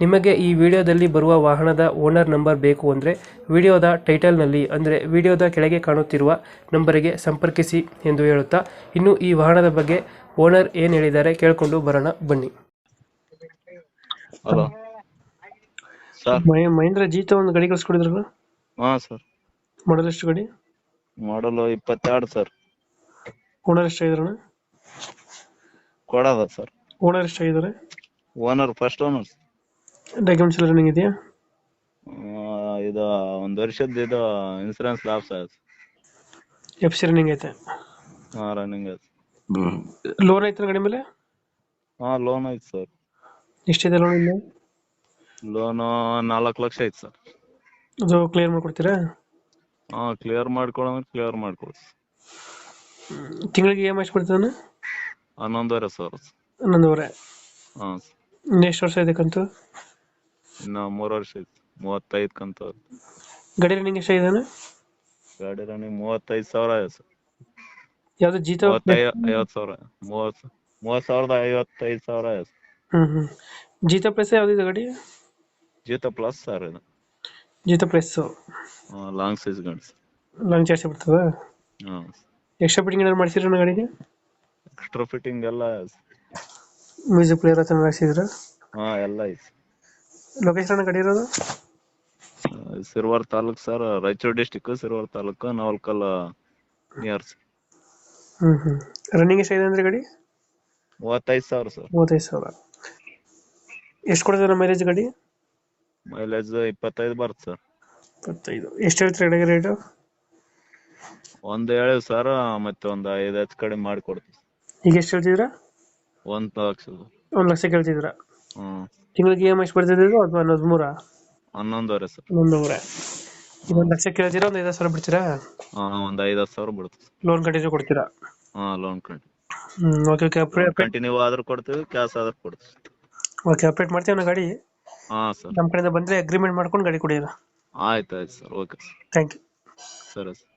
ನಿಮಗೆ ಈ ವಿಡಿಯೋದಲ್ಲಿ ಬರುವ ವಾಹನದ ಓನರ್ ನಂಬರ್ ಬೇಕು ಅಂದರೆ ವಿಡಿಯೋದ ಟೈಟಲ್ನಲ್ಲಿ ಅಂದರೆ ವಿಡಿಯೋದ ಕೆಳಗೆ ಕಾಣುತ್ತಿರುವ ನಂಬರಿಗೆ ಸಂಪರ್ಕಿಸಿ ಎಂದು ಹೇಳುತ್ತಾ ಇನ್ನು ಈ ವಾಹನದ ಬಗ್ಗೆ ಓನರ್ ಏನು ಹೇಳಿದ್ದಾರೆ ಕೇಳಿಕೊಂಡು ಬರೋಣ ಬನ್ನಿ. ಹಲೋ. ಸರ್. ಮಹಿ- ಮಹೇಂದ್ರ ಜೀತ ಒಂದು ಗಡಿ ಕಳಿಸ್ಕೊಡಿದ್ರಲ್ಲ? ಹಾ ಸರ್. ಮಾಡಲ್ ಎಷ್ಟು ಗಡಿ? ಮಾಡಲು ಇಪ್ಪತ್ತೆರಡು ಸರ್. ಓನರ್ ಎಷ್ಟಾಗಿದ್ರಣ ಕೊಡದ sir. Owner ಎಷ್ಟಾಗಿದ್ದಾರೆ? Owner first owner. Documents ಎಲ್ಲ ರನ್ನಿಂಗ್ ಇದೆಯಾ? ಇದು ಒಂದು ವರ್ಷದ ಇದು ಇನ್ಸೂರೆನ್ಸ್ ಲಾಭ ಸರ್ ಎಫ್ ಸಿ ರನ್ನಿಂಗ್ ಐತೆ. ಹಾಂ ರನ್ನಿಂಗ್ ಐತೆ. ಲೋನ್ ಐತೆ ಗಾಡಿ ಮೇಲೆ? ಹಾ ಲೋನ್ ಐತೆ ಸರ್ ಎಷ್ಟಿದೆ ಲೋನ್ ಇಲ್ಲ ಲೋನ್ ನಾಲ್ಕು ಲಕ್ಷ ಐತೆ ಸರ್ ಅದು ಕ್ಲಿಯರ್ ಮಾಡ್ಕೊಡ್ತೀರಾ? ಹಾಂ ಕ್ಲಿಯರ್ ಮಾಡ್ಕೊಳಂದ್ರೆ ಕ್ಲಿಯರ್ ಮಾಡ್ಕೊಡಿ ತಿಂಗಳಿಗೆ ಇ ಎಂ ಐ ಎಷ್ಟು ಬರ್ತದೆ ಹನ್ನೊಂದುವರೆ ಸಾವಿರ ಹನ್ನೊಂದುವರೆ. ಹಾಂ. ಸರ್ ಎಷ್ಟು ವರ್ಷ ಇದೆ ಕಂತು? ಇನ್ನ ಮೂರ್ ವರ್ಷ ಐತಿ ಮೂವತ್ತೈದು ಕಂತ ಗಾಡಿ ರನ್ನಿಂಗ್ ಎಷ್ಟಾಗಿದ್ದಾನೆ ಗಾಡಿ ರನ್ನಿಂಗ್ ಮೂವತ್ತೈದು ಸಾವಿರ ಐತಿ ಸರ್. ಯಾವ್ದು ಜೀತ? ಮೂವತ್ತೈದು ಐವತ್ತು ಸಾವಿರ. ಮೂವತ್ ಮೂವತ್ ಸಾವಿರದ ಐವತ್ತೈದು ಸಾವಿರ ಐತಿ ಹ್ಮ್ ಹ್ಮ್. ಜೀತ ಪ್ಲಸ್ ಯಾವ್ದಿದೆ ಗಾಡಿ? ಜೀತ ಪ್ಲಸ್ ಸರ್ ಇದು. ಜೀತ ಪ್ಲಸ್ ಲಾಂಗ್ ಸೈಜ್ ಗಾಡಿ ಸರ್. ಲಾಂಗ್ ಜಾಸ್ತಿ ಬರ್ತದ? ಹಾ. ಎಕ್ಸ್ಟ್ರಾ ಫಿಟ್ಟಿಂಗ್ ಏನಾದ್ರು ಮಾಡಿಸಿರ ಗಾಡಿಗೆ? ಎಕ್ಸ್ಟ್ರಾ ಫಿಟ್ಟಿಂಗ್ ಎಲ್ಲ ಮ್ಯೂಸಿಕ್ ಪ್ಲೇಯರ್ ಹತ್ರ ಹಾಕ್ಸಿದ್ರ ಹಾ ಎಲ್ಲ ಐತಿ ಲೊಕೇಶನ್ ಗಾಡಿ ಇರೋದು? Sirwar taluk sir Raichur district Sirwar taluk Navalkal near hmm hmm. Running ಇದೆ ಅಂದ್ರೆ ಗಡಿ? ಮೂವತ್ತೈದು ಸಾವಿರ ಸರ್. ಮೂವತ್ತೈದು ಸಾವಿರ. ಎಷ್ಟು ಕೊಡ್ತೀರಾ ಮೈಲೇಜ್ ಗಡಿ? ಮೈಲೇಜ್ ಇಪ್ಪತ್ತೈದು ಬರುತ್ತೆ ಸರ್. ಇಪ್ಪತ್ತೈದು. ಎಷ್ಟು ಹೇಳ್ತೀರಾ ಗಡಿಗೆ ರೇಟು ಒಂದ್ ಹೇಳಿ ಸರ್ ಮತ್ತೆ ಒಂದ್ ಐದ್ ಹತ್ತು ಕಡೆ ಮಾಡಿ ಕೊಡ್ತೀವಿ ಈಗ ಎಷ್ಟು ಹೇಳ್ತಿದ್ರ ಒಂದ್ ಲಕ್ಷ. ಒಂದ್ ಲಕ್ಷ ಕೇಳ್ತಿದ್ರ ಹ್ಮ್. ತಿಂಗಳಿಗೆ ಇ ಎಂ ಐ ಎಷ್ಟು ಬರ್ತಿದ್ದು ಅಥವಾ ಹನ್ನೊಂದು ಮೂರ ಹನ್ನೊಂದುವರೆ ಸರ್ ಹನ್ನೊಂದುವರೆ ಈಗ ಒಂದು ಲಕ್ಷ ಕೇಳ್ತೀರಾ ಒಂದು ಐದು ಸಾವಿರ ಬಿಡ್ತೀರಾ ಹಾ ಒಂದ್ ಐದ್ ಹತ್ತು ಸಾವಿರ ಬಿಡುತ್ತೆ ಲೋನ್ ಕಂಟಿನ್ಯೂ ಕೊಡ್ತೀರಾ ಹಾ ಲೋನ್ ಕಂಟಿ hmm okay okay update continue ಆದ್ರೂ ಕೊಡ್ತೀವಿ ಕ್ಯಾಶ್ ಆದ್ರೂ ಕೊಡ್ತೀವಿ ಓಕೆ ಅಪ್ಡೇಟ್ ಮಾಡ್ತೀವಿ ನಾ ಗಾಡಿ ಹಾ ಸರ್ ನಮ್ಮ ಕಡೆಯಿಂದ ಬಂದ್ರೆ ಅಗ್ರಿಮೆಂಟ್ ಮಾಡ್ಕೊಂಡು ಗಾಡಿ ಕೊಡಿಯೋಣ ಆಯ್ತು ಆಯ್ತು sir okay sir thank you ಸರಿ ಸರ್